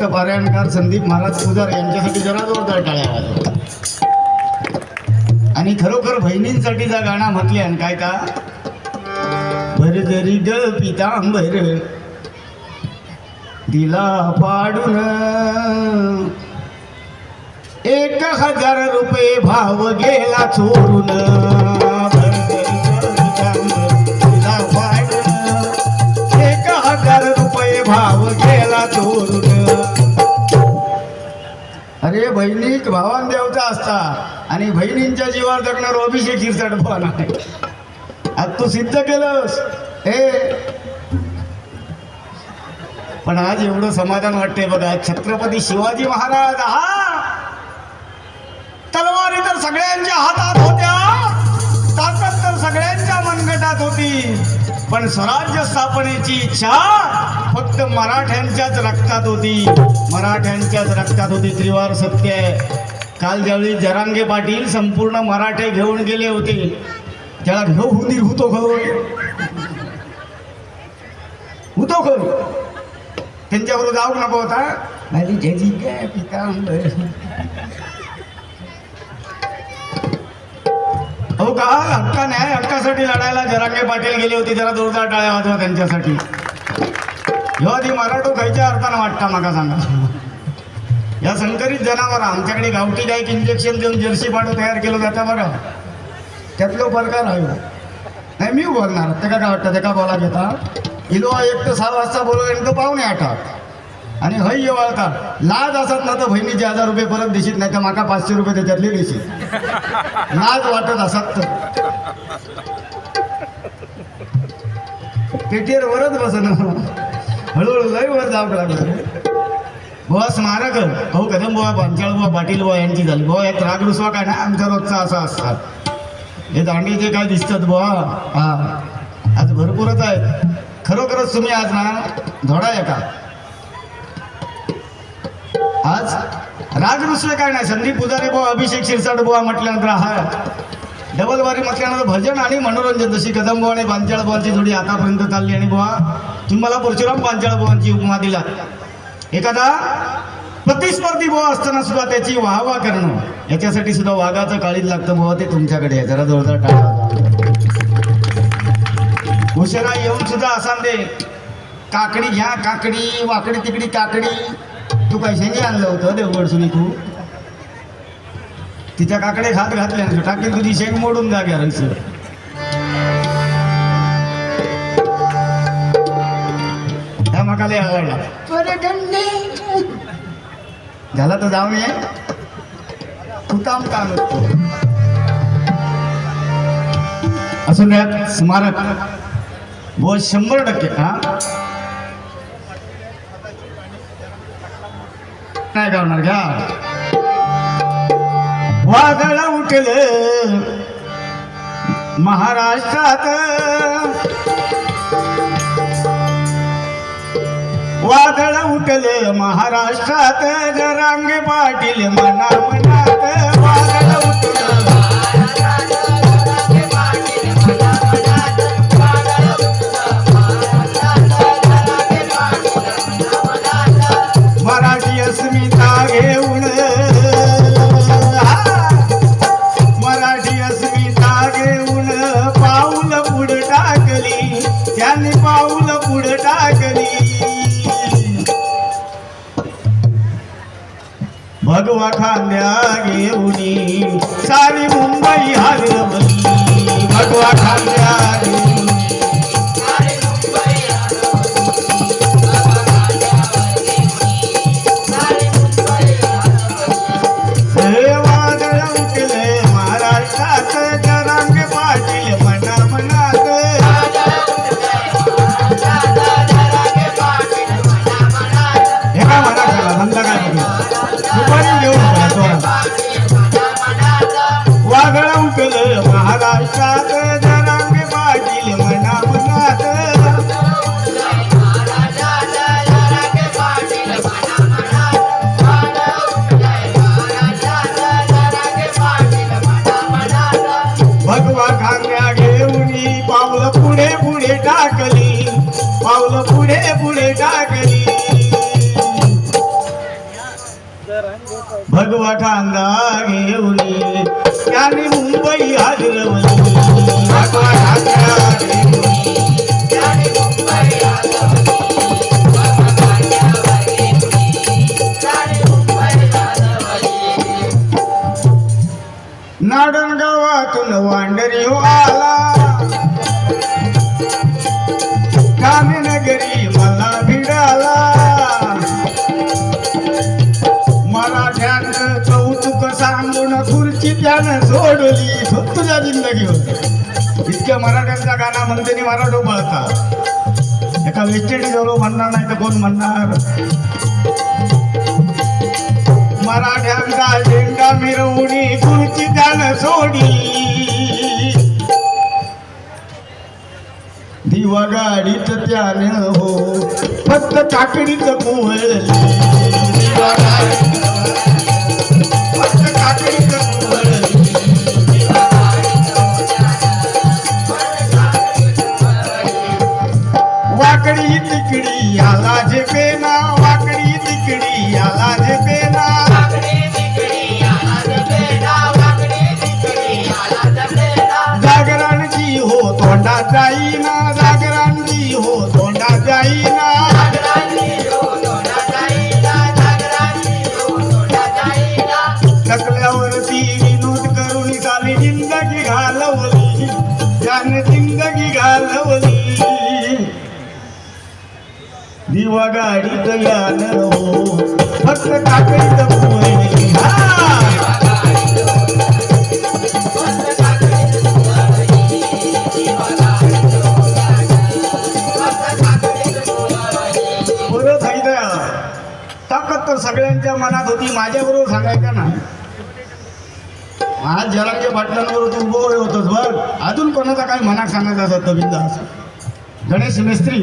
उपयुक्त पारायणकार संदीप महाराज पुजार यांच्यासाठी जरा जोरदार टाळ्या वाजव. आणि खरोखर बहिणींसाठी जा गाणं म्हटले आणि काय का? भर जरी ग पितांबर दिला पाडून एक हजार रुपये भाव गेला चोरून. म्हणजे अरे बहिणीत भावान देवता असता आणि बहिणींच्या जीवावर जगणार अभिषेक हिरचडपा नाही आज तू सिद्ध केलंस. हे पण आज एवढं समाधान वाटते बघा. छत्रपती शिवाजी महाराज हा! तलवारी तर सगळ्यांच्या हातात होत्या. ताकद तर सगळ्यांच्या मनगटात होती. पण स्वराज्य स्थापनेची इच्छा फक्त मराठ्यांच्याच रक्तात होती. मराठ्यांच्याच रक्तात होती. त्रिवार सत्य आहे. काल ज्यावेळी जरांगे पाटील संपूर्ण मराठे घेऊन गेले होते त्याला घेऊ हुंदी हुतो खय हुतो खय त्यांच्याबरोबर जाऊ नको होता माझी झेजी पितांबर हो का? हक्का न्याय हक्कासाठी लढायला जरांगे पाटील गेले होते. जरा जोरदार टाळ्या वाजवा त्यांच्यासाठी. ह्यो आधी मराठो खायच्या अर्थानं वाटता माका सांगा. या संकरित जनावर आमच्याकडे गावठी गायक इंजेक्शन देऊन जर्सी पाडो तयार केलं जाता बरं. त्यातलो प्रकार आहे नाही मी बोलणार. ते काय वाटतं? ते का बोला घेता? इलो एक तर सहा वाजता बोलवलं तो पाहुणे आठात आणि हय येवाळता लाज असत ना तर बहिणीचे हजार रुपये परत दिशीत नाही तर माका पाचशे रुपये त्याच्यातले दिशीत लाज वाटत असत तर. पेटीवर वरच बसन. हळूहळू लय वर जाऊ लागलं. बुवा स्मारक अहो कदम बुवा पांचाळ बुवा पाटील बुवा यांची झाली. बुवा यात राग रुसवा काय ना आमचा रोजचा असा असतात. हे दांडीचे काय दिसतात बुवा हा. आज भरपूरच आहेत. खरोखरच तुम्ही आज ना धोडा एका का? आज राग रुसवे काय नाही? संदीप पुजारे बुवा अभिषेक शिरसाट बुवा म्हटल्यानंतर हा. डबल वारी म्हटल्यानंतर भजन आणि मनोरंजन जशी कदम बुवा आणि पांचाळ बुवाची जोडी आतापर्यंत चालली आणि बुवा तुम्ही मला परशुराम पांचाळबुवांची उपमा दिला एखादा प्रतिस्पर्धी बुवा असताना सुद्धा त्याची वाहवा करणं याच्यासाठी सुद्धा वाघाचं काळीज लागतं बुवा ते तुमच्याकडे आहे. जरा जोरदार टाळा. उशिरा येऊन सुद्धा असाल दे काकडी घ्या काकडी वाकडी तिकडी काकडी. तू पैशाने आणलं होतं देवगडसून तू. तिच्या काकडे खात घातल्या टाकेल तुझी शेंग मोडून जा सर रंगसर आवडला झाला तर जाऊन ये. कुताम का नसतो असून द्या स्मारक. व शंभर टक्के हा? काय करणार घ्या? वादळ उठल. महाराष्ट्रात वादळ उठलं महाराष्ट्रात जरांगे पाटील मना मनात वादळ भगवा खांद्या घेऊनी सारी मुंबई हरवली भगवा खांद्या घेऊन उभा खांदा घेऊन त्याने मुंबई हादरवली भगवा ठाकरा नाडण गावातून वांडरी हो आला. गांधीनगरी मला भिडाला. गाणं त्यानं सोडली तो तुझ्या जिंदगीवर इतक्या मराठ्यांचा गाणं म्हणते मराठो पळता एका वेस्टेडी जवळ म्हणणार नाही तर कोण म्हणणार? मराठ्यांचा झेंडा मिरवणी खुर्ची त्यानं सोडी दिवा गाडीत त्यानं हो फक्त काकडीच कुवळली. दिवा गाडी फक्त काकडीच तोंडा जाईना जागरणची हो तोंडा जाईना. टकल्यावरती विनोद करून चाली जिंदगी घालवली. त्याने जिंदगी घालवली. दिवा गाडीत यानं हो फक्त काकडीत माझ्याबरोबर सांगायचं ना? आज जरांच्या पाटलांवर तू उभं होतोस बर अजून कोणाचा काय मनात सांगायचं असं बिंदास गणेश मेस्त्री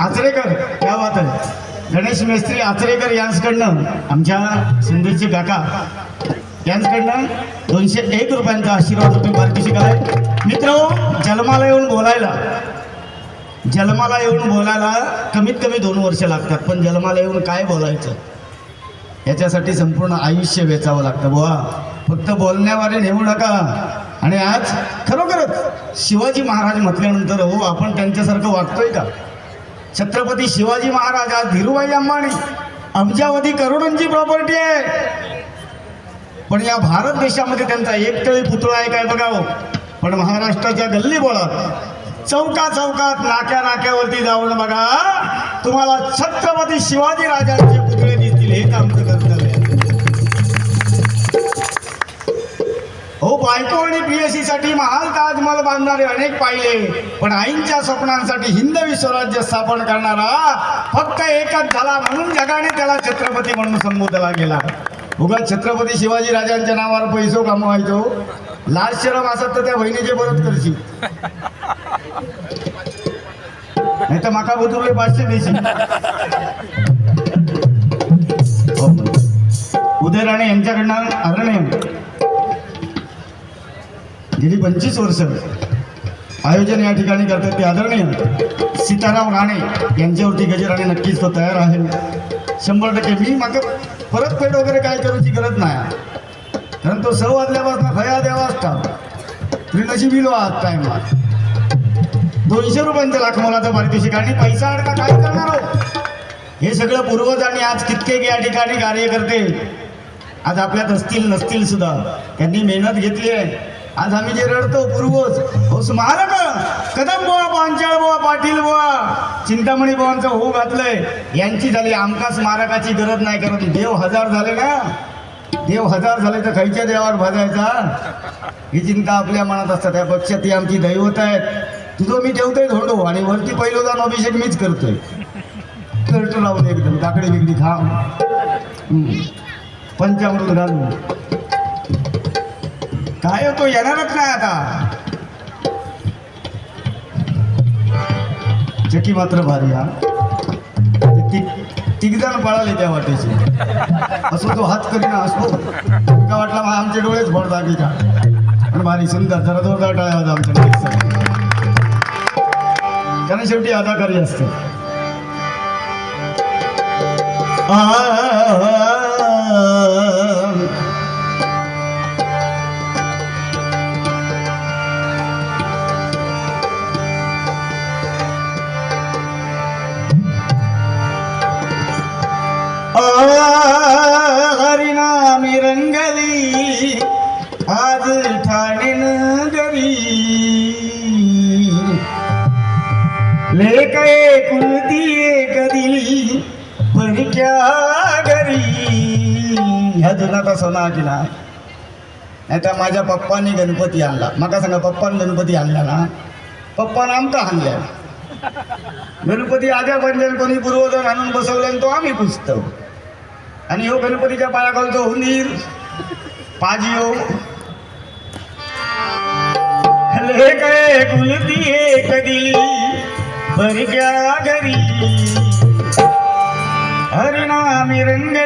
आचरेकर त्या बात आहे. गणेश मेस्त्री आचरेकर यांच्याकडनं आमच्या सिंधूचे काका यांच्याकडनं दोनशे एक रुपयांचा आशीर्वाद तुम्ही पारितोषिक कराय मित्र हो, जन्माला येऊन बोलायला. जन्माला येऊन बोलायला कमीत कमी दोन वर्ष लागतात पण जन्माला येऊन काय बोलायचं? याच्यासाठी संपूर्ण आयुष्य वेचावं लागतं बुवा. फक्त बोलण्यावारे नेऊ नका. आणि आज खरोखरच शिवाजी महाराज म्हटल्यानंतर हो आपण त्यांच्यासारखं वागतोय का? छत्रपती शिवाजी महाराज आज धीरूभाई अंबानी अब्जावधी करोडांची प्रॉपर्टी आहे. पण या भारत देशामध्ये त्यांचा एकटळी पुतळा आहे काय बघावं हो. पण महाराष्ट्राच्या गल्ली बोळात चौका चौकात नाक्या नाक्यावरती जाऊन बघा तुम्हाला छत्रपती शिवाजी राजांचे पुतळे हेच आमचं कर्तव्य हो बायको आणि प्रियसी साठी महाल ताजमहल बांधणारे अनेक पाहिले पण आईंच्या स्वप्नांसाठी हिंदवी स्वराज्य स्थापन करणारा फक्त एकच झाला म्हणून जगाने त्याला छत्रपती म्हणून संबोधला गेला. उगा छत्रपती शिवाजी राजांच्या नावावर पैसो कमवायचो. लाज शरम असत तर त्या बहिणीचे परत करशील. नाही तर माका बुजुर्गे पाचशे देशील. उदय राणे यांच्याकडनं अरण्य गेली पंचवीस वर्ष आयोजन या ठिकाणी करतात ते आदरणीय सीताराम राणे यांच्यावरती गजराणे नक्कीच तो तयार आहे. शंभर टक्के मी मात्र परतफेड वगैरे काय करूची गरज नाही. कारण तो सव वाजल्यापासून खया द्यावा असता तरी नशिबी लो आज टायमात दोनशे रुपयांचं लाख मोलाचं पारितोषिक आणि पैसा अडका काय करणार हो? हे सगळं पूर्वज आणि आज कित्येक या ठिकाणी कार्य करते? आज आपल्यात असतील नसतील सुद्धा. त्यांनी मेहनत घेतली आहे. आज आम्ही जे रडतो पूर्वज हो स्मारक! कदम बुवा पांचाळ बुवा पाटील बुवा. चिंतामणी बुवांचं हो घातलंय. यांची झाली आमका स्मारकाची गरज नाही कारण देव हजार झाले ना. देव हजार झाले तर खायच्या देवावर भाजायचा? ही चिंता आपल्या मनात असतात. त्या पक्षात ती आमची दैवत आहेत. तुझं मी ठेवतोय धोंडो आणि वरती पहिलं जाऊन अभिषेक मीच करतोय. कर्ट लावून एकदम. काकडी बिकडी खा. पंचामृत घालून काय होतो येणारच नाही आता. चकी मात्र भारी हा. तिघ जण पळाले त्या वाटेचे. असो तो हात करीना असो. का वाटला मग आमचे डोळेच फोडता की का पण भारी सुंदर जरा जोरदार टाळ्या होता आमच्या कारण शेवटी अदाकारी असते. हरिनामी रंगली आज ठाणे नगरी लेख कुलती कधी परक्या घरी. ह्या जुनाचा सोना किला. नाही त्या माझ्या पप्पानी गणपती आणला. माका सांगा पप्पान गणपती आणला ना? पप्पान आमकां हाणल्या. गणपती आजा बनलेला कोणी पूर्वजन आणून बसवलं तो आम्ही पुजतो. आणि हो गणपतीच्या पाया घालतो हुनीर पाजी हो हले एक दिली बरी घरी. हरिणामी रंग